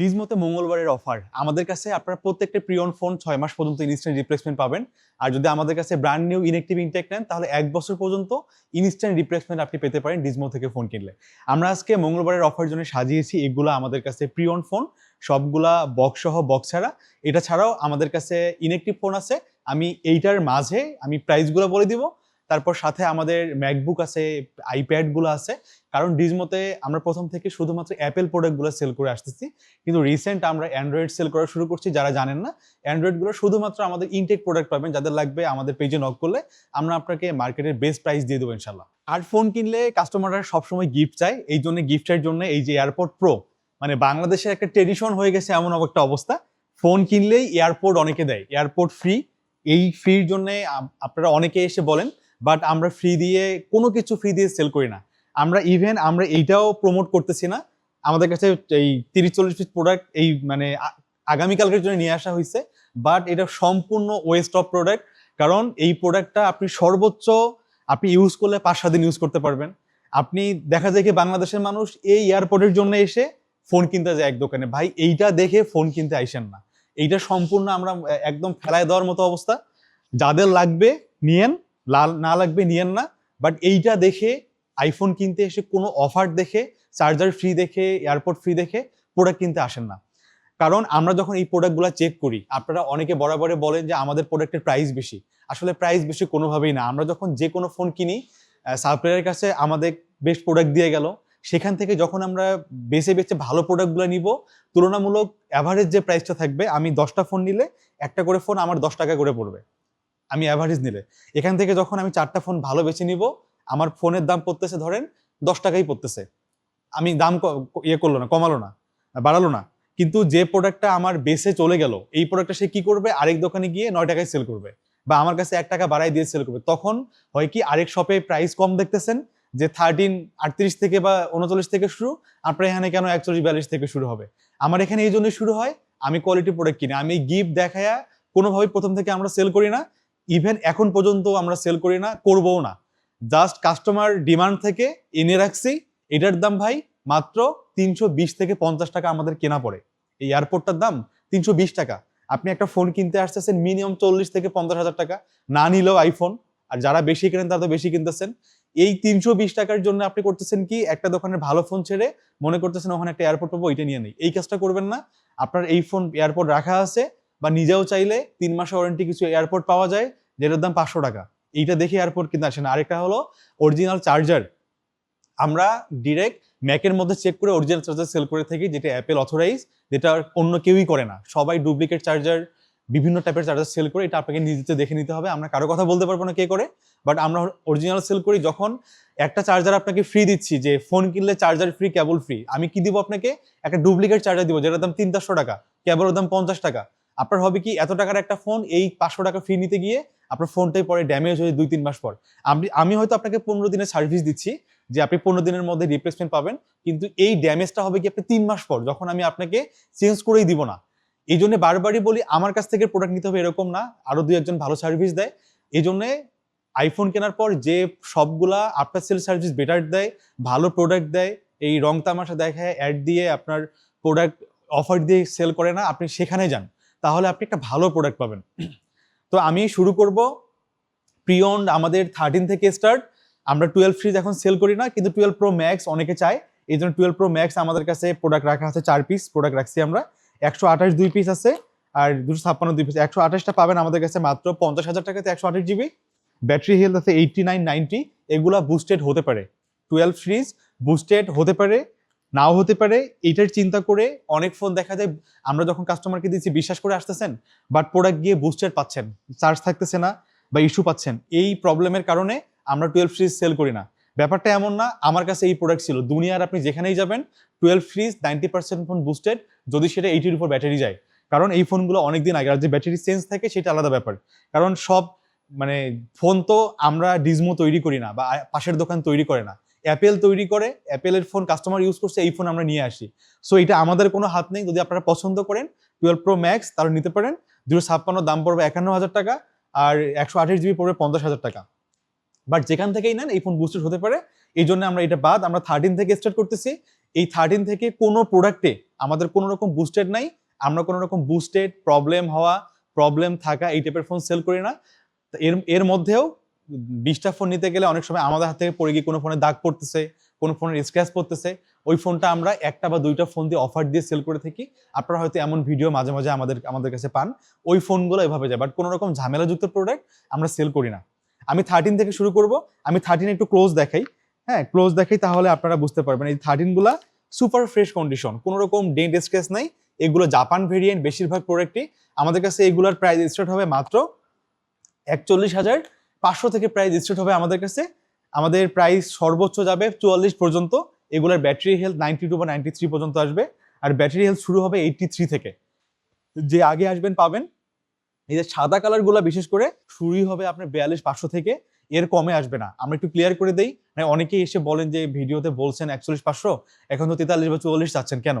ডিজমোতে মঙ্গলবারের অফার আমাদের কাছে আপনার প্রত্যেকটা প্রিয়ন ফোন ছয় মাস পর্যন্ত ইনস্ট্যান্ট রিপ্লেসমেন্ট পাবেন। আর যদি আমাদের কাছে ব্র্যান্ড নিউ ইনেকটিভ ইনটেক নেন, তাহলে এক বছর পর্যন্ত ইনস্ট্যান্ট রিপ্লেসমেন্ট আপনি পেতে পারেন ডিজমো থেকে ফোন কিনলে। আমরা আজকে মঙ্গলবারের অফার জন্য সাজিয়েছি এগুলো আমাদের কাছে প্রিয়ন ফোন সবগুলা বক্স সহ বক্স ছাড়া। এটা ছাড়াও আমাদের কাছে ইনেকটিভ ফোন আছে। আমি এইটার মাঝে আমি প্রাইসগুলো বলে দিব। তারপর সাথে আমাদের ম্যাকবুক আছে আইপ্যাডগুলো আছে। কারণ ডিজমোতে আমরা প্রথম থেকে শুধুমাত্র অ্যাপেল প্রোডাক্টগুলো সেল করে আসতেছি, কিন্তু রিসেন্ট আমরা অ্যান্ড্রয়েড সেল করা শুরু করছি, যারা জানেন না অ্যান্ড্রয়েডগুলো শুধুমাত্র আমাদের ইনটেক প্রোডাক্ট পাবেন, যাদের লাগবে আমাদের পেজে নক করলে আমরা আপনাকে মার্কেটের বেস্ট প্রাইস দিয়ে দেবো ইনশাল্লাহ আর ফোন কিনলে কাস্টমাররা সবসময় গিফট চায়, এই জন্য গিফটের জন্য এই যে এয়ারপোর্ট প্রো মানে বাংলাদেশের একটা ট্রেডিশন হয়ে গেছে এমন একটা অবস্থা। ফোন কিনলেই এয়ারপোর্ট অনেকে দেয় এয়ারপোর্ট ফ্রি এই ফ্রির জন্য আপনারা অনেকে এসে বলেন বাট আমরা ফ্রি দিয়ে কোনো কিছু ফ্রি দিয়ে সেল করি না। আমরা ইভেন আমরা এইটাও প্রমোট করতেছি না। আমাদের কাছে এই তিরিশ চল্লিশ পিস প্রোডাক্ট এই মানে আগামীকালকের জন্য নিয়ে আসা হয়েছে বাট এটা সম্পূর্ণ ওয়েস্ট অফ প্রোডাক্ট কারণ এই প্রোডাক্টটা আপনি সর্বোচ্চ আপনি ইউজ করলে পাঁচ সাত দিন ইউজ করতে পারবেন। আপনি দেখা যায় কি বাংলাদেশের মানুষ এই এয়ারপোর্টের জন্য এসে ফোন কিনতে যায় এক দোকানে। ভাই, এইটা দেখে ফোন কিনতে আইসেন না। এইটা সম্পূর্ণ আমরা একদম ফেলায় দেওয়ার মতো অবস্থা। যাদের লাগবে নিয়েন লাল না লাগবে নিয়েন না। বাট এইটা দেখে আইফোন কিনতে এসে কোনো অফার দেখে চার্জার ফ্রি দেখে এয়ারপোর্ট ফ্রি দেখে প্রোডাক্ট কিনতে আসেন না। কারণ আমরা যখন এই প্রোডাক্টগুলো চেক করি, আপনারা অনেকে বরাবরে বলেন যে আমাদের প্রোডাক্টের প্রাইস বেশি। আসলে প্রাইস বেশি কোনোভাবেই না। আমরা যখন যে কোনো ফোন কিনি সাপ্লায়ারের কাছে আমাদের বেস্ট প্রোডাক্ট দিয়ে গেল। সেখান থেকে যখন আমরা বেছে বেছে ভালো প্রোডাক্টগুলো নিব, তুলনামূলক অ্যাভারেজ যে প্রাইসটা থাকবে, আমি দশটা ফোন নিলে একটা করে ফোন আমার দশ টাকা করে পড়বে। আমি অ্যাভারেজ নিলে। এখান থেকে যখন আমি চারটা ফোন ভালো বেছে নিব আমার ফোনের দাম পড়তেছে ধরেন দশ টাকাই পড়তেছে। আমি দাম ইয়ে করল না, কমালো না, বাড়ালো না। কিন্তু যে প্রোডাক্টটা আমার বেসে চলে গেল, এই প্রোডাক্টটা সে কি করবে? আরেক দোকানে গিয়ে নয় টাকায় সেল করবে বা আমার কাছে এক টাকা বাড়াই দিয়ে সেল করবে। তখন হয় কি আরেক শপে প্রাইস কম দেখতেছেন যে থার্টিন আটত্রিশ থেকে বা উনচল্লিশ থেকে শুরু, আপনার এখানে কেন একচল্লিশ, বিয়াল্লিশ থেকে শুরু হবে? আমার এখানে এই জন্যই শুরু হয়, আমি কোয়ালিটি প্রোডাক্ট কিনি। আমি গিফট দেখায়া কোনোভাবেই প্রথম থেকে আমরা সেল করি না ইভেন এখন পর্যন্ত আমরা সেল করি না, করবও না। জাস্ট কাস্টমার ডিমান্ড থেকে এনে রাখছি। এটার দাম ভাই মাত্র তিনশো বিশ থেকে পঞ্চাশ টাকা আমাদের কেনা পড়ে। এই এয়ারপোর্টটার দাম তিনশো বিশ টাকা। আপনি একটা ফোন কিনতে আসতেছেন মিনিমাম চল্লিশ থেকে পঞ্চাশ হাজার টাকা। না নিলেও আইফোন আর যারা বেশি কেনেন, তারা তো বেশি কিনতেছেন। এই তিনশো বিশ টাকার জন্য আপনি করতেছেন কি, একটা দোকানের ভালো ফোন ছেড়ে মনে করতেছেন, ওখানে একটা এয়ারপোর্ট পাবো, ওইটা নিয়ে নেই। এই কাজটা করবেন না। আপনার এই ফোন এয়ারপোর্ট রাখা আছে, বা নিজেও চাইলে তিন মাসের ওয়ারেন্টি কিছু এয়ারপোর্ট পাওয়া যায়, যেটার দাম পাঁচশো টাকা। এইটা দেখে এয়ারপোর্ট কিনতে আসেন আরেকটা হলো অরিজিনাল চার্জার আমরা ডিরেক্ট ম্যাকের মধ্যে চেক করে অরিজিনাল চার্জার সেল করে থাকি, যেটা অ্যাপেল অথরাইজ যেটা অন্য কেউই করে না। সবাই ডুপ্লিকেট চার্জার বিভিন্ন টাইপের চার্জার সেল করে, এটা আপনাকে নিজেতে দেখে নিতে হবে। আমরা কারও কথা বলতে পারব না কে করে বাট আমরা অরিজিনাল সেল করি যখন একটা চার্জার আপনাকে ফ্রি দিচ্ছি যে ফোন কিনলে চার্জার ফ্রি কেবল ফ্রি আমি কি দিব আপনাকে? একটা ডুপ্লিকেট চার্জার দিব, যেটার দাম তিন চারশো টাকা কেবলের দাম পঞ্চাশ টাকা। আপনার হবে কি, এত টাকার একটা ফোন এই পাঁচশো টাকা ফ্রি নিতে গিয়ে আপনার ফোনটাই পরে ড্যামেজ হয়ে দুই, তিন মাস পর। আমি আমি হয়তো আপনাকে পনেরো দিনের সার্ভিস দিচ্ছি যে আপনি পনেরো দিনের মধ্যে রিপ্লেসমেন্ট পাবেন, কিন্তু এই ড্যামেজটা হবে কি আপনি তিন মাস পর, যখন আমি আপনাকে চেঞ্জ করেই দিব না। এই জন্য বারবারই বলি, আমার কাছ থেকে প্রোডাক্ট নিতে হবে এরকম না। আরও দুই, একজন ভালো সার্ভিস দেয়। এই জন্যে আইফোন কেনার পর যে সবগুলা আফটার সেল সার্ভিস বেটার দেয়, ভালো প্রোডাক্ট দেয়, এই রং তামাশা দেখায় অ্যাড দিয়ে আপনার প্রোডাক্ট অফার দিয়ে সেল করে না, আপনি সেখানে যান। তাহলে আপনি একটা ভালো প্রোডাক্ট পাবেন। তো আমি শুরু করব। প্রিয়ন আমাদের থার্টিন থেকে স্টার্ট আমরা টুয়েলভ ফ্রিজ এখন সেল করি না, কিন্তু টুয়েলভ প্রো ম্যাক্স অনেকে চায়। এই জন্য টুয়েলভ প্রো ম্যাক্স আমাদের কাছে প্রোডাক্ট রাখা আছে চার পিস প্রোডাক্ট রাখছি আমরা। একশো আঠাশ দুই পিস আছে, আর দুশো ছাপ্পান্ন দুই পিস একশো আঠাশটা পাবেন আমাদের কাছে মাত্র পঞ্চাশ হাজার টাকাতে একশো আঠাশ জিবি ব্যাটারি হেলথ আছে এইটটি নাইন নাইনটি এগুলো বুস্টেড হতে পারে। টুয়েলভ সিরিজ বুস্টেড হতে পারে। নাও হতে পারে এইটার চিন্তা করে অনেক ফোন দেখা যায়, আমরা যখন কাস্টমারকে দিচ্ছি, বিশ্বাস করে আসতেছেন বাট প্রোডাক্ট গিয়ে বুস্টেড পাচ্ছেন চার্জ থাকতেছে না বা ইস্যু পাচ্ছেন, এই প্রবলেমের কারণে আমরা টুয়েলভ সিরিজ সেল করি না। ব্যাপারটা এমন না, আমার কাছে এই প্রোডাক্ট ছিল, দুনিয়ার আপনি যেখানেই যাবেন টুয়েলভ ফ্রিজ নাইনটি পার্সেন্ট ফোন বুস্টেড যদি সেটা এইটির উপর ব্যাটারি যায়। কারণ এই ফোনগুলো অনেকদিন আগে, আর যে ব্যাটারি চেঞ্জ থাকে, সেটা আলাদা ব্যাপার। কারণ সব মানে ফোন তো আমরা ডিজমো তৈরি করি না, বা পাশের দোকান তৈরি করে না। অ্যাপেল তৈরি করে অ্যাপেলের ফোন কাস্টমার ইউজ করছে, এই ফোন আমরা নিয়ে আসি। সো এটা আমাদের কোনো হাত নেই, যদি আপনারা পছন্দ করেন টুয়েলভ প্রো ম্যাক্স তাহলে নিতে পারেন, দুশো ছাপ্পান্ন দাম পড়বে একান্ন হাজার টাকা আর একশো আঠাশ জিবি পড়বে পঞ্চাশ হাজার টাকা। বাট যেখান থেকেই নেন, এই ফোন বুস্টেড হতে পারে। এই জন্য আমরা এটা বাদ, আমরা থার্টিন থেকে স্টার্ট করতেছি। এই থার্টিন থেকে কোনো প্রোডাক্টে আমাদের কোনো রকম বুস্টেড নাই। আমরা কোনো রকম বুস্টেড প্রবলেম হওয়া প্রবলেম থাকা এই টাইপের ফোন সেল করি না। এর এর মধ্যেও বিশটা ফোন নিতে গেলে অনেক সময় আমাদের হাত থেকে পড়ে গিয়ে কোনো ফোনে দাগ পড়তেছে, কোনো ফোনের স্ক্র্যাচ পড়তেছে, ওই ফোনটা আমরা একটা বা দুইটা ফোন দিয়ে অফার দিয়ে সেল করে থাকি। আপনারা হয়তো এমন ভিডিও মাঝে মাঝে আমাদের আমাদের কাছে পান। ওই ফোনগুলো এভাবে যায়। বাট কোনো রকম ঝামেলাযুক্ত প্রোডাক্ট আমরা সেল করি না। আমি থার্টিন থেকে শুরু করব। আমি থার্টিন একটু ক্লোজ দেখাই। হ্যাঁ ক্লোজ দেখাই তাহলে আপনারা বুঝতে পারবেন। এই থার্টিনগুলা সুপার ফ্রেশ কন্ডিশন কোনো রকম ডেন্ট স্ক্র্যাচ নাই। এগুলো জাপান ভেরিয়েন্ট বেশিরভাগ প্রোডাক্টই আমাদের কাছে এগুলোর প্রাইস স্টার্ট হবে মাত্র একচল্লিশ হাজার পাঁচশো থেকে প্রাইস স্টার্ট হবে আমাদের কাছে। আমাদের প্রাইস সর্বোচ্চ যাবে চুয়াল্লিশ পর্যন্ত। এগুলোর ব্যাটারি হেলথ নাইনটি টু বা নাইনটি থ্রি পর্যন্ত আসবে। আর ব্যাটারি হেলথ শুরু হবে এইটটি থ্রি থেকে। যে আগে আসবেন, পাবেন। এই যে সাদা কালারগুলো বিশেষ করে শুরুই হবে আপনার বিয়াল্লিশ, পাঁচশো থেকে। এর কমে আসবে না। আমরা একটু ক্লিয়ার করে দেই। মানে অনেকেই এসে বলেন যে ভিডিওতে বলছেন একচল্লিশ, পাঁচশো। এখন তো তেতাল্লিশ বা চুয়াল্লিশ চাচ্ছেন কেন?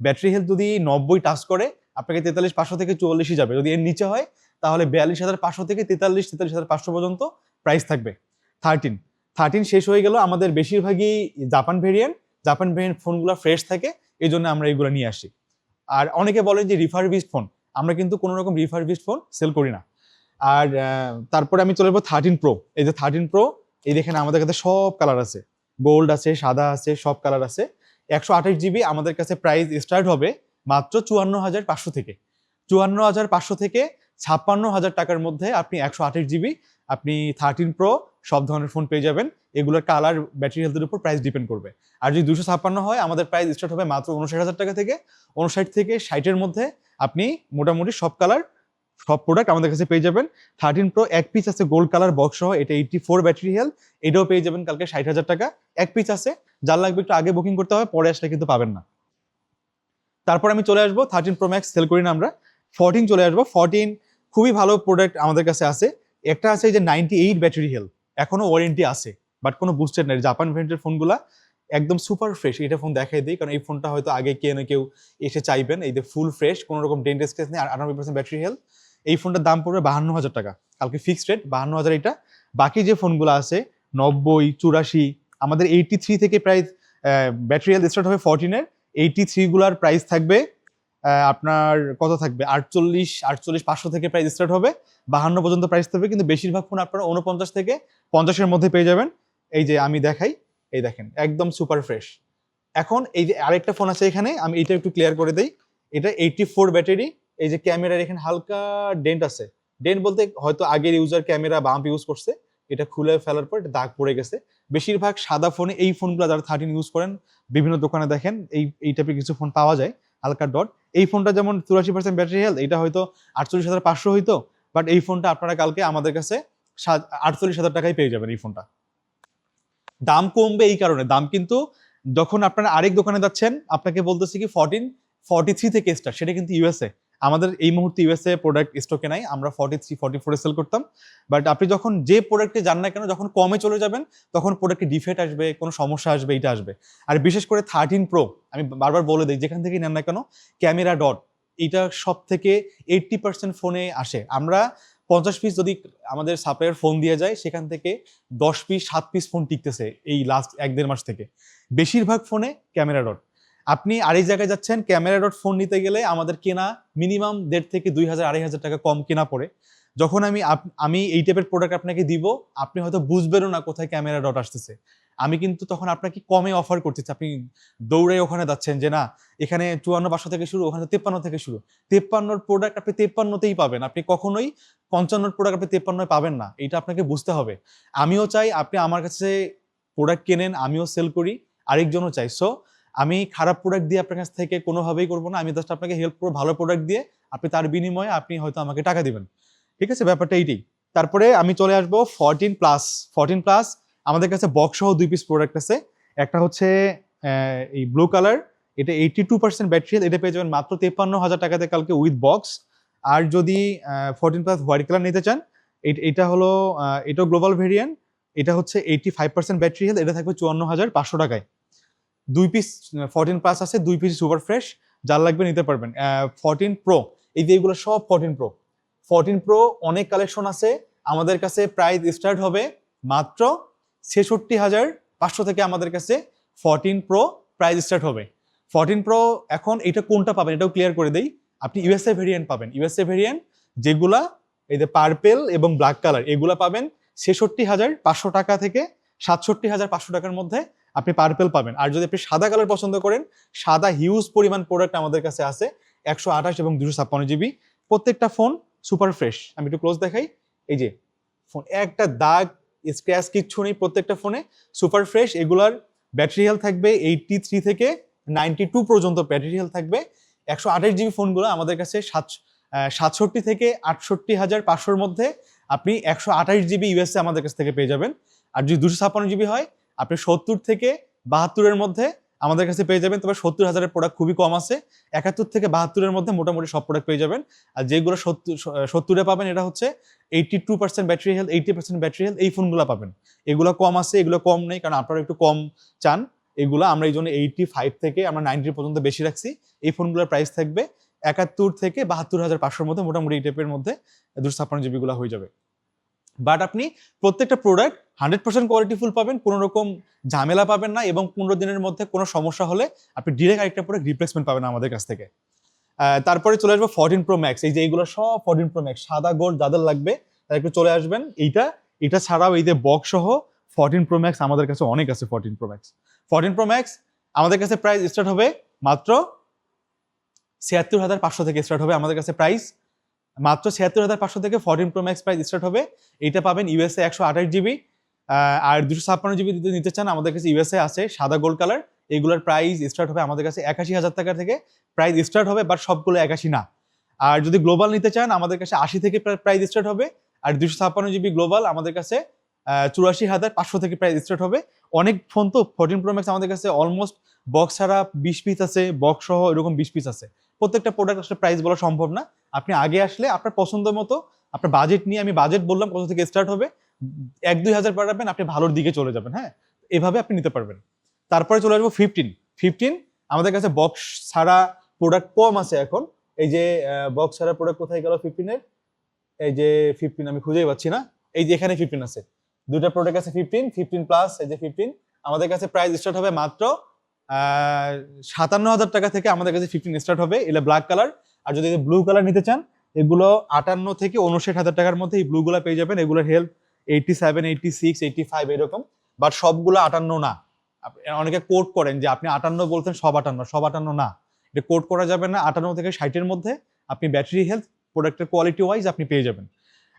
ব্যাটারি হেলথ যদি নব্বই টাচ করে, আপনাকে তেতাল্লিশ, পাঁচশো থেকে চুয়াল্লিশই যাবে। যদি এর নিচে হয় তাহলে বিয়াল্লিশ হাজার পাঁচশো থেকে তেতাল্লিশ তেতাল্লিশ হাজার পাঁচশো পর্যন্ত প্রাইস থাকবে। থার্টিন থার্টিন শেষ হয়ে গেল আমাদের বেশিরভাগই জাপান ভেরিয়েন্ট জাপান ভেরিয়েন্ট ফোনগুলো ফ্রেশ থাকে এই জন্য আমরা এগুলো নিয়ে আসি। আর অনেকে বলেন যে রিফারবিস্ট ফোন আমরা কিন্তু কোনো রকম রিফারবিস্ট ফোন সেল করি না। আর তারপরে আমি চলে যাব থার্টিন প্রো এই যে থার্টিন প্রো এই দেখেন আমাদের কাছে সব কালার আছে। গোল্ড আছে, সাদা আছে, সব কালার আছে। একশো আঠাশ জিবি আমাদের কাছে প্রাইস স্টার্ট হবে মাত্র চুয়ান্ন হাজার পাঁচশো থেকে। চুয়ান্ন হাজার পাঁচশো থেকে ছাপ্পান্ন হাজার টাকার মধ্যে আপনি একশো আঠাশ জিবি, আপনি থার্টিন প্রো, সব ধরনের ফোন পেয়ে যাবেন। এগুলোর কালার, ব্যাটারি হেলথের উপর প্রাইস ডিপেন্ড করবে। আর যদি দুশো ছাপ্পান্ন হয়, আমাদের প্রাইস স্টার্ট হবে মাত্র উনষাট হাজার টাকা থেকে। উনষাট থেকে ষাটের মধ্যে আপনি মোটামুটি সব কালার, সব প্রোডাক্ট আমাদের কাছে পেয়ে যাবেন। থার্টিন প্রো, এক পিস আছে গোল্ড কালার বক্স সহ, এটা এইটটি ফোর ব্যাটারি হেলথ এটাও পেয়ে যাবেন কালকে ষাট হাজার টাকা। এক পিস আছে, যার লাগবে একটু আগে বুকিং করতে হবে, পরে আসলে কিন্তু পাবেন না। তারপর আমি চলে আসব, থার্টিন প্রো ম্যাক্স সেল করি না আমরা। ফোরটিন চলে আসব ফোরটিন খুবই ভালো প্রোডাক্ট আমাদের কাছে আছে। একটা আছে এই যে নাইনটি এইট ব্যাটারি হেলথ এখনও ওয়ারেন্টি আছে বাট কোনো বুস্টার নেই। জাপান ভেন্টের ফোনগুলা একদম সুপার ফ্রেশ এটা ফোন দেখাই দিই, কারণ এই ফোনটা হয়তো আগে কে না কেউ এসে চাইবেন। এই যে ফুল ফ্রেশ কোনো রকম ডেন্ট স্কেচ নেই আটানব্বই পার্সেন্ট ব্যাটারি হেলথ এই ফোনটার দাম পড়বে বাহান্ন হাজার টাকা। কালকে ফিক্সড রেট বাহান্ন হাজার এটা। বাকি যে ফোনগুলো আছে, নব্বই, চুরাশি, আমাদের এইটটি থ্রি থেকে প্রাইস ব্যাটারি হেলথ স্টার্ট হবে ফোরটিনের এইটটি থ্রিগুলার প্রাইস থাকবে আপনার কত থাকবে? আটচল্লিশ আটচল্লিশ পাঁচশো থেকে প্রাইস স্টার্ট হবে। বাহান্ন পর্যন্ত প্রাইস থাকবে, কিন্তু বেশিরভাগ ফোন আপনারা উনপঞ্চাশ থেকে পঞ্চাশের মধ্যে পেয়ে যাবেন। এই যে আমি দেখাই, এই দেখেন, একদম সুপার ফ্রেশ এখন এই যে আরেকটা ফোন আছে এখানে, আমি এটা একটু ক্লিয়ার করে দিই। এটা এইটটি ফোর ব্যাটারি এই যে ক্যামেরার এখানে হালকা ডেন্ট আছে। ডেন্ট বলতে হয়তো আগের ইউজার ক্যামেরা বাম্প ইউজ করছে, এটা খুলে ফেলার পর এটা দাগ পড়ে গেছে। বেশিরভাগ সাদা ফোনে এই ফোনগুলো যারা থার্টিন ইউজ করেন, বিভিন্ন দোকানে দেখেন, এই এই টাইপের কিছু ফোন পাওয়া যায়। হালকা ডট এই ফোনটা যেমন চুরাশি পার্সেন্ট ব্যাটারি হেলথ এটা হয়তো আটচল্লিশ হাজার পাঁচশো হইতো বাট এই ফোনটা আপনারা কালকে আমাদের কাছে আটচল্লিশ হাজার টাকায় পেয়ে যাবেন এই ফোনটা। দাম কমবে এই কারণে। দাম কিন্তু যখন আপনারা আরেক দোকানে যাচ্ছেন, আপনাকে বলতেছি কি ফর্টিন ফর্টি থ্রি থেকে স্টার্ট সেটা কিন্তু ইউএসএ আমাদের এই মুহূর্তে ইউএসএ প্রোডাক্ট স্টকে নাই, আমরা ফর্টি থ্রি ফর্টি ফোরে সেল করতাম। বাট আপনি যখন যে প্রোডাক্টে যান না কেন, যখন কমে চলে যাবেন, তখন প্রোডাক্টে ডিফেক্ট আসবে, কোনো সমস্যা আসবে, এটা আসবে। আর বিশেষ করে থার্টিন প্রো আমি বারবার বলে দিই, যেখান থেকে নেন না কেন ক্যামেরা ডট এটা সব থেকে এইটটি পার্সেন্ট ফোনে আসে। আমরা পঞ্চাশ পিস যদি আমাদের সাপ্লাইয়ের ফোন দিয়ে যায়, সেখান থেকে দশ পিস সাত পিস ফোন টিকতেছে এই লাস্ট এক দেড় মাস থেকে। বেশিরভাগ ফোনে ক্যামেরা ডট আপনি আরেক জায়গায় যাচ্ছেন ক্যামেরা ডট ফোন নিতে গেলে আমাদের কেনা মিনিমাম দেড় থেকে দুই হাজার, আড়াই হাজার টাকা কম কেনা পড়ে। যখন আমি আমি এই টাইপের প্রোডাক্ট আপনাকে দিব, আপনি হয়তো বুঝবেনও না কোথায় ক্যামেরা ডট আসতেছে। আমি কিন্তু তখন আপনাকে কমে অফার করতেছি। আপনি দৌড়ে ওখানে যাচ্ছেন যে না, এখানে চুয়ান্ন পাঁচশো থেকে শুরু, ওখানে তেপ্পান্ন থেকে শুরু। তেপ্পান্নর প্রোডাক্ট আপনি তেপ্পান্নতেই পাবেন। আপনি কখনোই পঞ্চান্নর প্রোডাক্ট আপনি তেপ্পান্নয় পাবেন না। এটা আপনাকে বুঝতে হবে। আমিও চাই আপনি আমার কাছে প্রোডাক্ট কেনেন, আমিও সেল করি, আরেকজনও চাই। সো আমি খারাপ প্রোডাক্ট দিয়ে আপনার কাছ থেকে কোনোভাবেই করব না। আমি জাস্ট আপনাকে হেল্প করব ভালো প্রোডাক্ট দিয়ে। আপনি তার বিনিময়ে আপনি হয়তো আমাকে টাকা দিবেন। ঠিক আছে? ব্যাপারটা এইটাই। তারপরে আমি চলে আসব ফরটিন প্লাস ফরটিন প্লাস আমাদের কাছে বক্স সহ দুই পিস প্রোডাক্ট আছে। একটা হচ্ছে এই ব্লু কালার এটা এইটি টু পার্সেন্ট ব্যাটারি এটা পেয়ে যাবেন মাত্র তেপ্পান্ন হাজার টাকাতে কালকে উইথ বক্স আর যদি ফোরটিন প্লাস হোয়াইট কালার নিতে চান, এট- হলো এটাও গ্লোবাল ভেরিয়েন্ট এটা হচ্ছে eighty five percent battery health এটা থাকবে চুয়ান্ন হাজার পাঁচশো টাকায়। দুই পিস ফোরটিন প্লাস আছে, দুই পিস সুপার ফ্রেশ যার লাগবে নিতে পারবেন। ফোরটিন প্রো এই যে এগুলো সব ফোরটিন প্রো ফোরটিন প্রো অনেক কালেকশন আছে, আমাদের কাছে প্রাইস স্টার্ট হবে মাত্র ছেষট্টি হাজার পাঁচশো থেকে আমাদের কাছে ফোরটিন প্রো প্রাইস স্টার্ট হবে। ফোরটিন প্রো এখন এটা কোনটা পাবেন এটাও ক্লিয়ার করে দেই। আপনি ইউএসএ ভেরিয়েন্ট পাবেন। ইউএসএ ভেরিয়েন্ট যেগুলা, এই যে পার্পেল এবং ব্ল্যাক কালার এগুলা পাবেন ছেষট্টি হাজার পাঁচশো টাকা থেকে সাতষট্টি হাজার পাঁচশো টাকার মধ্যে। আপনি পার্পেল পাবেন। আর যদি আপনি সাদা কালার পছন্দ করেন, সাদা হিউজ পরিমাণ প্রোডাক্ট আমাদের কাছে আছে, একশো আঠাশ এবং দুশো ছাপ্পান্ন জিবি প্রত্যেকটা ফোন সুপার ফ্রেশ আমি একটু ক্লোজ দেখাই। এই যে ফোন একটা দাগ স্ক্র্যাচ কিচ্ছু নেই প্রত্যেকটা ফোনে সুপার ফ্রেশ এগুলার ব্যাটারি হেলথ থাকবে এইটটি থ্রি থেকে নাইনটি টু পর্যন্ত ব্যাটারি হেলথ থাকবে। একশো আঠাশ জিবি ফোনগুলো আমাদের কাছে সাত সাতষট্টি থেকে আটষট্টি হাজার পাঁচশোর মধ্যে আপনি একশো আঠাশ জিবি ইউএসএ আমাদের কাছ থেকে পেয়ে যাবেন। আর যদি দুশো ছাপ্পান্ন জিবি হয় আপনি সত্তর থেকে বাহাত্তরের মধ্যে আমাদের কাছে পেয়ে যাবেন, তবে সত্তর হাজারের প্রোডাক্ট খুবই কম আছে। একাত্তর থেকে বাহাত্তরের মধ্যে মোটামুটি সব প্রোডাক্ট পেয়ে যাবেন। আর যেগুলো সত্তর পাবেন, এটা হচ্ছে eighty two percent battery health eighty percent battery health এই ফোনগুলো পাবেন। এগুলো কম আছে, এগুলো কম নেই, কারণ আপনারা একটু কম চান। এগুলো আমরা এই জন্য এইটি ফাইভ থেকে আমরা নাইনটি পর্যন্ত বেশি রাখছি। এই ফোনগুলোর প্রাইস থাকবে একাত্তর থেকে বাহাত্তর হাজার পাঁচশোর মধ্যে মোটামুটি এই টাইপের মধ্যে দুশো ছাপ্পান্ন জিবিগুলো হয়ে যাবে। বাট আপনি প্রত্যেকটা product hundred percent quality full পাবেন, কোনো রকম ঝামেলা পাবেন না এবং পনেরো দিনের মধ্যে কোনো সমস্যা হলে আপনি ডিরেক্ট আরেকটা প্রোডাক্ট রিপ্লেসমেন্ট পাবেন আমাদের কাছ থেকে। তারপরে চলে আসব ফোরটিন প্রো ম্যাক্স এই যে এইগুলো সব ফোরটিন প্রো ম্যাক্স সাদা, গোল্ড, যাদের লাগবে তারা একটু চলে আসবেন। এইটা, এটা ছাড়াও এই যে বক্স সহ ফোরটিন প্রো ম্যাক্স আমাদের কাছে অনেক আছে fourteen pro max fourteen pro max আমাদের কাছে প্রাইস স্টার্ট হবে মাত্র ছিয়াত্তর হাজার পাঁচশো থেকে স্টার্ট হবে আমাদের কাছে প্রাইস মাত্র ছিয়াত্তর হাজার পাঁচশো থেকে fourteen pro max price start হবে। এইটা পাবেন ইউএসএ একশো আঠাশ জিবি আর দুশো ছাপ্পান্ন জিবি যদি নিতে চান, আমাদের কাছে ইউএসএ আছে, সাদা গোল্ড কালার এইগুলোর প্রাইস স্টার্ট হবে আমাদের কাছে একাশি হাজার টাকা থেকে। প্রাইস স্টার্ট হবে বাট সবগুলো একাশি না। আর যদি গ্লোবাল নিতে চান, আমাদের কাছে আশি থেকে প্রাইস স্টার্ট হবে। আর দুশো ছাপ্পান্ন জিবি গ্লোবাল আমাদের কাছে চুরাশি হাজার পাঁচশো থেকে প্রাইস স্টার্ট হবে। অনেক ফোন তো ফোরটিন প্রো ম্যাক্স আমাদের কাছে অলমোস্ট বক্স ছাড়া বিশ পিস আছে বক্স সহ এরকম বিশ পিস আছে। প্রত্যেকটা প্রোডাক্ট আসলে প্রাইস বলা সম্ভব না। আপনি আগে আসলে আপনার পছন্দ মতো, আপনার বাজেট নিয়ে আমি বাজেট বললাম কত থেকে স্টার্ট হবে। এক, দুই হাজার পাঠাবেন আপনি ভালোর দিকে চলে যাবেন হ্যাঁ? এভাবে আপনি নিতে পারবেন। তারপরে চলে আসব ফিফটিন ফিফটিন আমাদের কাছে বক্স ছাড়া প্রোডাক্ট কম আছে এখন। এই যে বক্স ছাড়া প্রোডাক্ট কোথায় গেল ফিফটিনের এই যে ফিফটিন আমি খুঁজেই পাচ্ছি না। এই যে, এখানে ফিফটিন আছে। দুটা প্রোডাক্ট আছে ফিফটিন ফিফটিন প্লাস এই যে ফিফটিন আমাদের কাছে প্রাইস স্টার্ট হবে মাত্র সাতান্ন হাজার টাকা থেকে আমাদের কাছে ফিফটিন স্টার্ট হবে। এটা ব্ল্যাক কালার আর যদি ব্লু কালার নিতে চান, এগুলো আটান্ন থেকে উনষাট হাজার টাকার মধ্যে এই ব্লুগুলো পেয়ে যাবেন। এগুলোর health eighty seven eighty six eighty five এরকম বাট সবগুলো আটান্ন না। অনেকে কোড করেন যে আপনি আটান্ন বলতেন সব আটান্ন সব আটান্ন না। এটা কোড করা যাবে না, আটান্ন থেকে ষাটের মধ্যে আপনি ব্যাটারি হেলথ প্রোডাক্টের কোয়ালিটি ওয়াইজ আপনি পেয়ে যাবেন।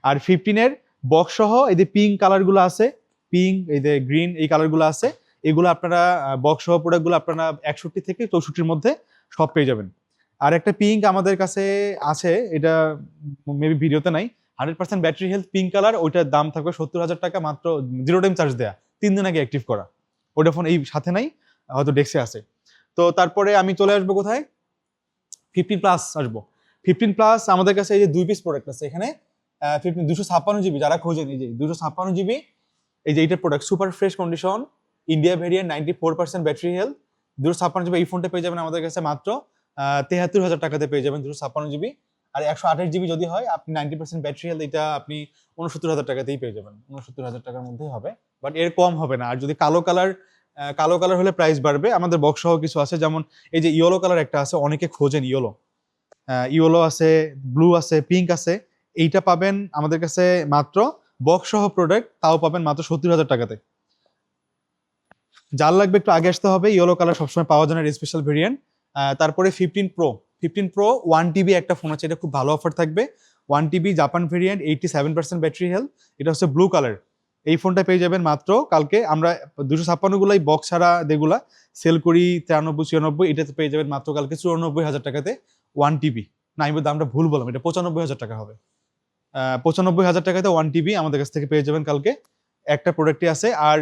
আর ফিফটিনের বক্স সহ এই যে পিঙ্ক কালারগুলো আছে পিঙ্ক এই যে গ্রিন এই কালারগুলো আছে, এগুলো আপনারা বক্স সহ প্রোডাক্টগুলো আপনারা একষট্টি থেকে চৌষট্টির মধ্যে সব পেয়ে যাবেন। আর একটা পিঙ্ক আমাদের কাছে আছে, এটা মেবি ভিডিওতে নাই hundred percent battery health pink colour, ওইটার দাম থাকবে সত্তর হাজার টাকা মাত্র জিরো টাইম চার্জ দেয়া। তিন দিন আগে অ্যাক্টিভ করা। ওটা ফোন এই সাথে নাই, হয়তো ডেস্কে আছে। তো তারপরে আমি চলে আসব কোথায়? ফিফটিন প্লাস আসব। ফিফটিন প্লাস আমাদের কাছে এই যে দুই পিস প্রোডাক্ট আছে এখানে ফিফটিন দুশো ছাপ্পান্ন জিবি যারা খোঁজেন এই যে, দুশো ছাপ্পান্ন জিবি এই যে এইটার product super fresh condition India variant ninety four percent battery health দুশো ছাপ্পান্ন জিবি এই ফোনটা পেয়ে যাবেন আমাদের কাছে মাত্র তেহাত্তর হাজার টাকাতে পেয়ে যাবেন দুশো ছাপ্পান্ন জিবি আর একশো আঠাশ জিবি যদি হয়, আপনি নাইনটি পার্সেন্ট ব্যাটারি হেলথ এটা আপনি উনসত্তর হাজার টাকাতেই পেয়ে যাবেন। উনসত্তর হাজার টাকার মধ্যেই হবে বাট এর কম হবে না। আর যদি কালো কালার কালো কালার হলে প্রাইস বাড়বে। আমাদের বক্স সহ কিছু আছে, যেমন এই যে ইয়েলো কালার একটা আছে, অনেকে খোঁজেন ইয়েলো ইয়েলো আছে ব্লু আছে পিঙ্ক আছে, এইটা পাবেন আমাদের কাছে মাত্র বক্স সহ প্রোডাক্ট তাও পাবেন মাত্র সত্তর হাজার টাকাতে। যার লাগবে একটু আগে আসতে হবে ইয়েলো কালার সবসময় পাওয়া যায় না স্পেশাল ভেরিয়েন্ট তারপরে fifteen pro fifteen pro one TB একটা ফোন আছে, এটা খুব ভালো অফার থাকবে। One TB Japan variant eighty seven percent battery health এটা হচ্ছে ব্লু কালার এই ফোনটা পেয়ে যাবেন মাত্র কালকে, আমরা দুশো ছাপ্পান্নগুলাই বক্স ছাড়া যেগুলা সেল করি, তিরানব্বই চুরানব্বই এটাতে পেয়ে যাবেন মাত্র কালকে চুরানব্বই হাজার টাকাতে ওয়ান টিবি না, আমি দামটা ভুল বললাম, এটা পঁচানব্বই হাজার টাকা হবে। পঁচানব্বই হাজার টাকাতে ওয়ান টিবি আমাদের কাছ থেকে পেয়ে যাবেন কালকে। একটা প্রোডাক্টই আছে, আর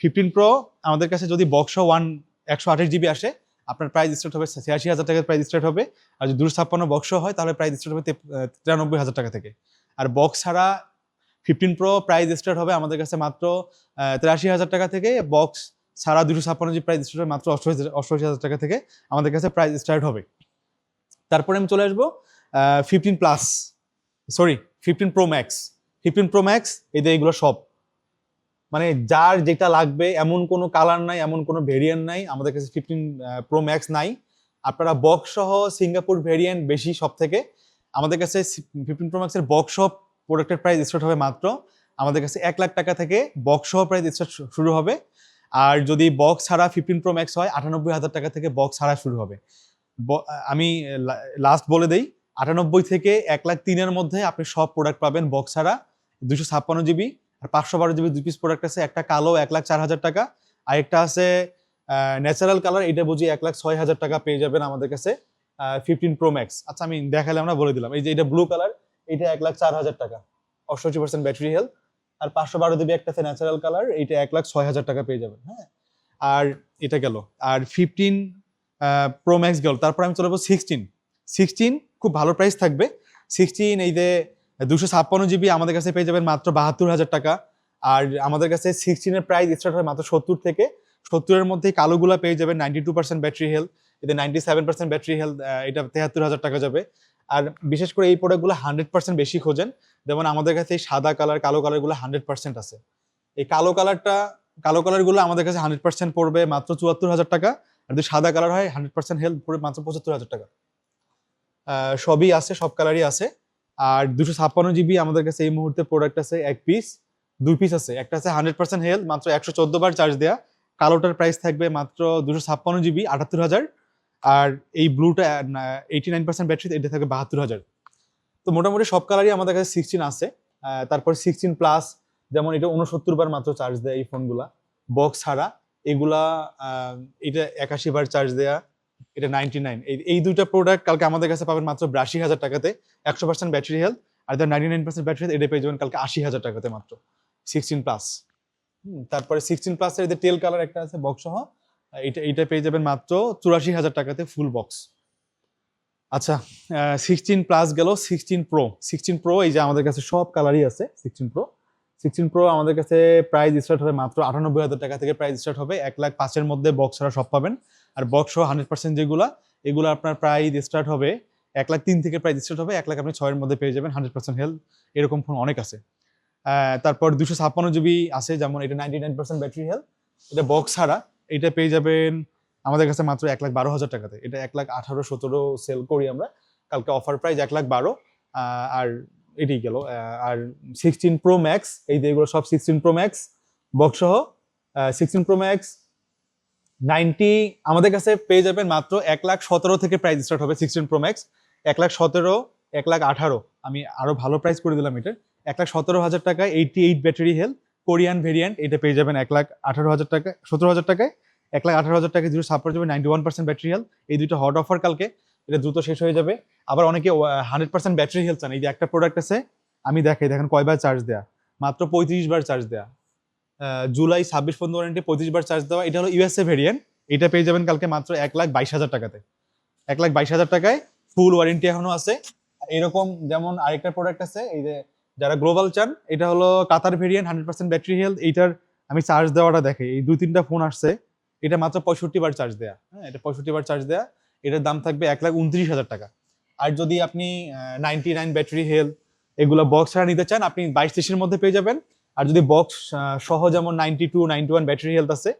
ফিফটিন প্রো আমাদের কাছে যদি বক্স ওয়ান একশো আঠাশ জিবি আসে আপনার প্রাইস স্টার্ট হবে ছিয়াশি হাজার টাকার প্রাইস স্টার্ট হবে। আর যদি দুশো ছাপ্পান্ন বক্স হয়, তাহলে প্রাইস স্টার্ট হবে তিরানব্বই হাজার টাকা থেকে। আর বক্স ছাড়া ফিফটিন প্রো প্রাইস স্টার্ট হবে আমাদের কাছে মাত্র তিরাশি হাজার টাকা থেকে। বক্স ছাড়া দুশো ছাপ্পান্ন জিবি প্রাইস স্টার্ট হবে মাত্র অষ্টআশি হাজার টাকা থেকে আমাদের কাছে প্রাইস স্টার্ট হবে। তারপরে আমি চলে আসব fifteen plus sorry fifteen pro max fifteen pro max এই যে এইগুলো সব। মানে যার যেটা লাগবে, এমন কোনো কালার নাই, এমন কোনো ভেরিয়েন্ট নাই, আমাদের কাছে ফিফটিন প্রো ম্যাক্স নাই। আপনারা বক্স সহ সিঙ্গাপুর ভেরিয়েন্ট বেশি সব থেকে আমাদের কাছে ফিফটিন প্রো ম্যাক্সের বক্স সহ প্রোডাক্টের প্রাইস স্টার্ট হবে মাত্র আমাদের কাছে এক লাখ টাকা থেকে বক্স সহ প্রাইস স্টার্ট শুরু হবে। আর যদি বক্স ছাড়া ফিফটিন প্রো ম্যাক্স হয়, আটানব্বই হাজার টাকা থেকে বক্স ছাড়া শুরু হবে। আমি লাস্ট বলে দেই, আটানব্বই থেকে এক লাখ তিনের মধ্যে আপনি সব প্রোডাক্ট পাবেন বক্স ছাড়া। দুশো ছাপ্পান্ন জিবি আর পাঁচশো বারো জিবি দুই পিস প্রোডাক্ট আছে, একটা কালো এক লাখ চার হাজার টাকা, আর একটা আছে ন্যাচারাল কালার এটা বুঝি এক লাখ ছয় হাজার টাকা পেয়ে যাবেন আমাদের কাছে ফিফটিন প্রো ম্যাক্স আচ্ছা আমি দেখালে আমরা বলে দিলাম, এই যে এটা ব্লু কালার এটা এক লাখ চার হাজার টাকা, অষ্টআশি পার্সেন্ট ব্যাটারি হেলথ আর পাঁচশো বারো জিবি একটা আছে ন্যাচারাল কালার এইটা এক লাখ ছয় হাজার টাকা পেয়ে যাবেন হ্যাঁ? আর এটা গেল, আর ফিফটিন প্রো ম্যাক্স গেল, তারপর আমি চলে যাব সিক্সটিন সিক্সটিন খুব ভালো প্রাইস থাকবে সিক্সটিন এই যে দুশো ছাপ্পান্ন জিবি আমাদের কাছে পেয়ে যাবেন মাত্র বাহাত্তর হাজার টাকা। আর আমাদের কাছে সিক্সটিনের প্রাইস স্টার্ট হয় মাত্র সত্তর থেকে। সত্তরের মধ্যে কালোগুলা পেয়ে যাবেন ninety two percent battery health এতে ninety seven percent battery health এটা তেহাত্তর হাজার টাকা যাবে। আর বিশেষ করে এই প্রোডাক্টগুলো হান্ড্রেড পার্সেন্ট বেশি খোঁজেন। যেমন আমাদের কাছে এই সাদা কালার কালো কালারগুলো হান্ড্রেড পার্সেন্ট আছে। এই কালো কালারটা কালো কালারগুলো আমাদের কাছে হান্ড্রেড পার্সেন্ট পড়বে মাত্র চুয়াত্তর হাজার টাকা। আর যদি সাদা কালার হয় হান্ড্রেড পার্সেন্ট হেলথ পড়বে মাত্র পঁচাত্তর হাজার টাকা। সবই আছে, সব কালারই আছে। আর দুশো ছাপ্পান্ন জিবি আমাদের কাছে এই মুহূর্তে প্রোডাক্ট আছে, এক পিস দুই পিস আছে। একটা আছে হান্ড্রেড পার্সেন্ট হেলথ মাত্র একশো চোদ্দ বার চার্জ দেওয়া কালোটার প্রাইস থাকবে মাত্র দুশো ছাপ্পান্ন জিবি আটাত্তর হাজার। আর এই ব্লুটা এইটি নাইন পার্সেন্ট ব্যাটারি এটা থাকবে বাহাত্তর হাজার। তো মোটামুটি সব কালারই আমাদের কাছে সিক্সটিন আছে। তারপর সিক্সটিন প্লাস যেমন এটা উনসত্তর বার মাত্র চার্জ দেয় এই ফোনগুলা বক্স ছাড়া, এগুলা এটা একাশি বার চার্জ দেয়া। এটা নাইনটি নাইন এই দুইটা প্রোডাক্ট কালকে আমাদের কাছে পাবেন মাত্র বিরাশি হাজার টাকাতে। একশো পার্সেন্ট ব্যাটারি হেলথ আর তার ninety nine percent battery health এটা পেয়ে যাবেন কালকে আশি হাজার টাকাতে মাত্র। সিক্সটিন প্লাস তারপরে সিক্সটিন প্লাসের এদের টেল কালার একটা আছে বক্স সহ। এটা এটা পেয়ে যাবেন মাত্র চুরাশি হাজার টাকাতে ফুল বক্স আচ্ছা সিক্সটিন প্লাস গেল সিক্সটিন প্রো সিক্সটিন প্রো এই যে আমাদের কাছে সব কালারই আছে সিক্সটিন প্রো সিক্সটিন প্রো আমাদের কাছে প্রাইস স্টার্ট হবে মাত্র আটানব্বই হাজার টাকা থেকে প্রাইস স্টার্ট হবে। এক লাখ পাঁচের মধ্যে বক্স ছাড়া সব পাবেন। আর বক্স হান্ড্রেড পার্সেন্ট যেগুলো, এগুলো আপনার প্রায় স্টার্ট হবে এক লাখ তিন থেকে প্রাইস স্টার্ট হবে, এক লাখ আপনি ছয়ের মধ্যে পেয়ে যাবেন হান্ড্রেড পার্সেন্ট হেলথ এরকম ফোন অনেক আছে। তারপর দুশো ছাপ্পান্ন জিবি আছে, যেমন এটা ninety nine percent battery health এটা বক্স ছাড়া এটা পেয়ে যাবেন আমাদের কাছে মাত্র এক লাখ বারো হাজার টাকাতে। এটা এক লাখ আঠারো, সতেরো সেল করি আমরা, কালকে অফার প্রাইস এক লাখ বারো আর এটাই গেল আর সিক্সটিন প্রো ম্যাক্স এই যে এগুলো সব সিক্সটিন প্রো ম্যাক্স বক্স সহ সিক্সটিন প্রো ম্যাক্স নাইনটি, আমাদের কাছে পেয়ে যাবেন মাত্র এক লাখ সতেরো থেকে প্রাইস স্টার্ট হবে সিক্সটিন প্রো ম্যাক্স এক লাখ সতেরো, এক লাখ আঠারো। আমি আরও ভালো প্রাইস করে দিলাম এটার। এক লাখ সতেরো হাজার টাকায় eighty eight battery health Korean variant এটা পেয়ে যাবেন এক লাখ আঠারো হাজার টাকা, সতেরো হাজার টাকায়। এক লাখ আঠারো হাজার টাকায় জিরো সাপোর্ট যাবে ninety one percent battery health এই দুটো হট অফার কালকে। এটা দ্রুত শেষ হয়ে যাবে। আবার অনেকে হান্ড্রেড পার্সেন্ট ব্যাটারি হেলথ চান। এই যে একটা প্রোডাক্ট আছে, আমি দেখাই, দেখেন কয়বার চার্জ দেয়া? মাত্র পঁয়ত্রিশ বার চার্জ দেয়া। জুলাই ছাব্বিশ পর্যন্ত ওয়ারেন্টি পঁচিশ বার চার্জ দেওয়া, এটা হলো ইউএসএ ভেরিয়েন্ট এটা পেয়ে যাবেন কালকে মাত্র এক লাখ বাইশ হাজার টাকাতে। এক লাখ বাইশ হাজার টাকায় ফুল ওয়ারেন্টি এখনও আছে। এরকম যেমন আরেকটা প্রোডাক্ট আছে, এই যে যারা গ্লোবাল চান, এটা হলো Qatar variant hundred percent battery health এইটার আমি চার্জ দেওয়াটা দেখে, এই দুই তিনটা ফোন আসছে, এটা মাত্র পঁয়ষট্টি বার চার্জ দেয়া। হ্যাঁ এটা পঁয়ষট্টি বার চার্জ দেয়া। এটার দাম থাকবে এক লাখ উনত্রিশ হাজার টাকা। আর যদি আপনি নাইনটি নাইন ব্যাটারি হেলথ এগুলো বক্স ছাড়া নিতে চান, আপনি বাইশ তেইশের মধ্যে পেয়ে যাবেন। আর যদি বক্স সহ যেমন ninety two ninety one battery health আছে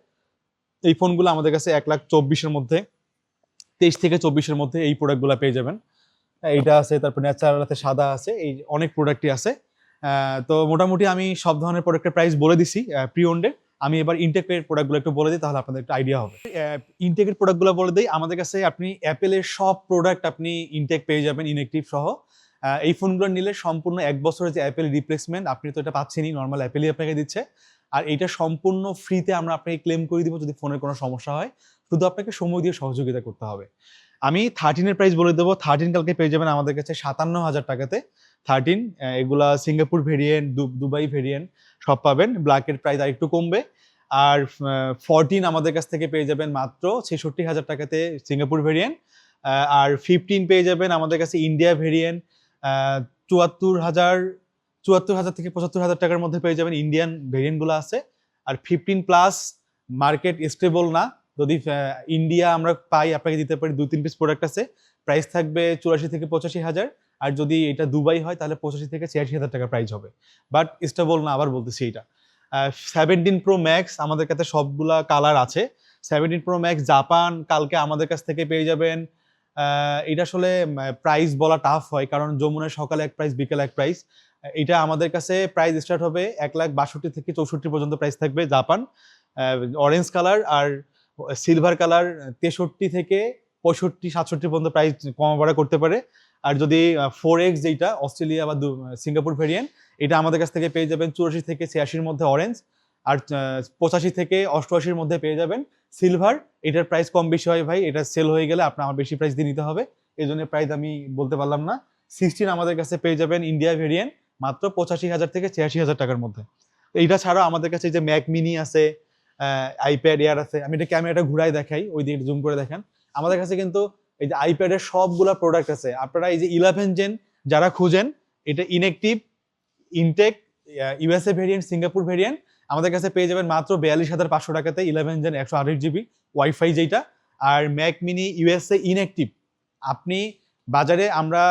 এই ফোনগুলো আমাদের কাছে এক লাখ চব্বিশের মধ্যে তেইশ থেকে চব্বিশের মধ্যে এই প্রোডাক্টগুলো পেয়ে যাবেন। হ্যাঁ, এইটা আছে তারপর ন্যাচারাল আছে সাদা আছে এই অনেক প্রোডাক্টই আছে। তো মোটামুটি আমি সব ধরনের প্রোডাক্টের প্রাইস বলে দিছি প্রি ওন্ডে আমি এবার ইনটেকের প্রোডাক্টগুলো একটু বলে দিই তাহলে আপনাদের একটা আইডিয়া হবে। ইনটেকের প্রোডাক্টগুলো বলে দিই আমাদের কাছে আপনি অ্যাপেলের সব প্রোডাক্ট আপনি ইনটেক পেয়ে যাবেন ইনএক্টিভ সহ। এই ফোনগুলো নিলে সম্পূর্ণ এক বছরের যে অ্যাপেল রিপ্লেসমেন্ট আপনি তো এটা পাচ্ছেনই নর্মাল অ্যাপেলই আপনাকে দিচ্ছে। আর এটা সম্পূর্ণ ফ্রিতে আমরা আপনাকে ক্লেম করে দিব যদি ফোনের কোনো সমস্যা হয়। শুধু আপনাকে সময় দিয়ে সহযোগিতা করতে হবে। আমি থার্টিনের প্রাইস বলে দেবো। থার্টিন কালকে পেয়ে যাবেন আমাদের কাছে সাতান্ন হাজার টাকাতে থার্টিন এগুলা সিঙ্গাপুর ভেরিয়েন্ট দুবাই ভেরিয়েন্ট সব পাবেন। ব্ল্যাকের প্রাইস আরেকটু কমবে। আর ফরটিন আমাদের কাছ থেকে পেয়ে যাবেন মাত্র ছেষট্টি হাজার টাকাতে সিঙ্গাপুর ভেরিয়েন্ট আর ফিফটিন পেয়ে যাবেন আমাদের কাছে ইন্ডিয়া ভেরিয়েন্ট চুয়াত্তর হাজার চুয়াত্তর হাজার থেকে পঁচাত্তর হাজার টাকার মধ্যে পেয়ে যাবেন ইন্ডিয়ান ভেরিয়েন্টগুলো আছে। আর ফিফটিন প্লাস মার্কেট স্টেবল না। যদি ইন্ডিয়া আমরা পাই, আপনাকে দিতে পারি দুই তিন পিস প্রোডাক্ট আছে। প্রাইস থাকবে চুরাশি থেকে পঁচাশি হাজার। আর যদি এটা দুবাই হয়, তাহলে পঁচাশি থেকে ছিয়াশি হাজার টাকা প্রাইস হবে। বাট স্টেবল না, আবার বলতেছি এটা সেভেন্টিন প্রো ম্যাক্স আমাদের কাছে সবগুলা কালার আছে। সেভেন্টিন প্রো ম্যাক্স জাপান কালকে আমাদের কাছ থেকে পেয়ে যাবেন এটা আসলে প্রাইস বলা টাফ হয়, কারণ যমুনার সকালে এক প্রাইস বিকেলে এক প্রাইস এটা আমাদের কাছে প্রাইস স্টার্ট হবে এক লাখ বাষট্টি থেকে চৌষট্টি পর্যন্ত প্রাইস থাকবে জাপান। অরেঞ্জ কালার আর সিলভার কালার তেষট্টি থেকে পঁয়ষট্টি, সাতষট্টি পর্যন্ত প্রাইস কম বাড়া করতে পারে। আর যদি ফোর এক্স যেটা, অস্ট্রেলিয়া বা সিঙ্গাপুর ভেরিয়েন্ট এটা আমাদের কাছ থেকে পেয়ে যাবেন চুরাশি থেকে ছিয়াশির মধ্যে অরেঞ্জ আর পঁচাশি থেকে অষ্টআশির মধ্যে পেয়ে যাবেন। সিলভার এটার প্রাইস কম বেশি হয় ভাই, এটা সেল হয়ে গেলে আপনার আমার বেশি প্রাইস দিয়ে নিতে হবে। এই জন্য প্রাইস আমি বলতে পারলাম না। সিক্সটিন আমাদের কাছে পেয়ে যাবেন ইন্ডিয়া ভেরিয়েন্ট মাত্র পঁচাশি হাজার থেকে ছিয়াশি হাজার টাকার মধ্যে। এইটা ছাড়াও আমাদের কাছে যে ম্যাক মিনি আছে আইপ্যাড এয়ার আছে, আমি এটা ক্যামেরাটা ঘুরাই দেখাই, ওই দিকে জুম করে দেখেন। আমাদের কাছে কিন্তু এই যে আইপ্যাডের সবগুলা প্রোডাক্ট আছে। আপনারা এই যে ইলেভেন জেন যারা খুঁজেন, এটা inactive intact USA variant Singapore variant আমাদের কাছে পেয়ে যাবেন মাত্র বিয়াল্লিশ হাজার পাঁচশো টাকাতে ইলেভেন জেন একশো আঠাশ জিবি ওয়াইফাই যেটা আর ম্যাক মিনি ইউএসএ ইনঅ্যাক্টিভ আপনি বাজারে আমরা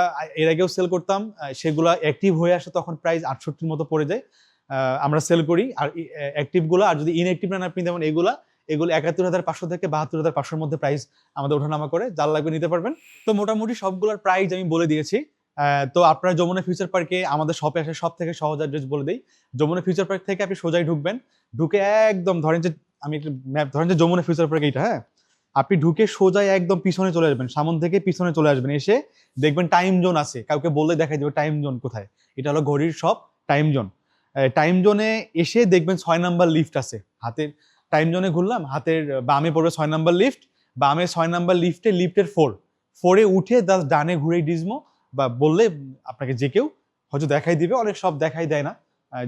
এর আগেও সেল করতাম সেগুলা অ্যাক্টিভ হয়ে আসে তখন প্রাইস আটষট্টির মতো পড়ে যায়। আমরা সেল করি, আর অ্যাক্টিভগুলো আর যদি ইনঅ্যাক্টিভ নেন আপনি যেমন এগুলা, এগুলো একাত্তর হাজার পাঁচশো থেকে বাহাত্তর হাজার পাঁচশোর মধ্যে প্রাইস আমাদের ওঠানামা করে, যার লাগবে নিতে পারবেন। তো মোটামুটি সবগুলোর প্রাইস আমি বলে দিয়েছি। তো আপনারা যমুনা ফিউচার পার্কে আমাদের শপে আসে সব থেকে সহজ অ্যাড্রেস বলে দিই। যমুনা ফিউচার পার্ক থেকে আপনি সোজাই ঢুকবেন। ঢুকে একদম ধরেন যে, আমি ম্যাপ ধরেন যে যমুনা ফিউচার পার্ক এইটা হ্যাঁ? আপনি ঢুকে সোজাই একদম পিছনে চলে আসবেন, সামন থেকে পিছনে চলে আসবেন। এসে দেখবেন টাইম জোন আছে। কাউকে বললে দেখাই দেবে টাইম জোন কোথায়। এটা হলো ঘড়ির সব টাইম জোন টাইম জোনে এসে দেখবেন ছয় নাম্বার লিফট আছে। হাতের টাইম জোনে ঘুরলাম, হাতের বামে পড়বে ছয় নাম্বার লিফট বামে ছয় নাম্বার লিফটে লিফটের ফোর ফোরে উঠে জাস্ট ডানে ঘুরে ডিজমো। বা বললে আপনাকে যে কেউ হয়তো দেখাই দিবে, অনেক সব দেখাই দেয় না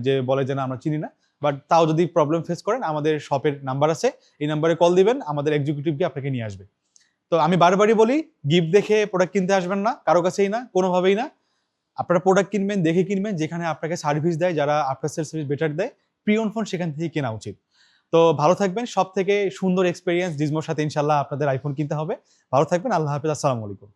যে বলে যে না, আমরা চিনি না। বাট তাও যদি প্রবলেম ফেস করেন, আমাদের শপের নাম্বার আছে, এই নাম্বারে কল দিবেন, আমাদের এক্সিকিউটিভ গিয়ে আপনাকে নিয়ে আসবে। তো আমি বারবারই বলি গিফট দেখে প্রোডাক্ট কিনতে আসবেন না, কারও কাছেই না, কোনোভাবেই না। আপনারা প্রোডাক্ট কিনবেন, দেখে কিনবেন, যেখানে আপনাকে সার্ভিস দেয়, যারা আফটার সেল সার্ভিস বেটার দেয় প্রিয়ন ফোন সেখান থেকে কেনা উচিত। তো ভালো থাকবেন সব থেকে সুন্দর এক্সপিরিয়েন্স ডিজমোর সাথে ইনশাল্লাহ আপনাদের আইফোন কিনতে হবে। ভালো থাকবেন, আল্লাহ হাফিজ, আসসালামু আলাইকুম।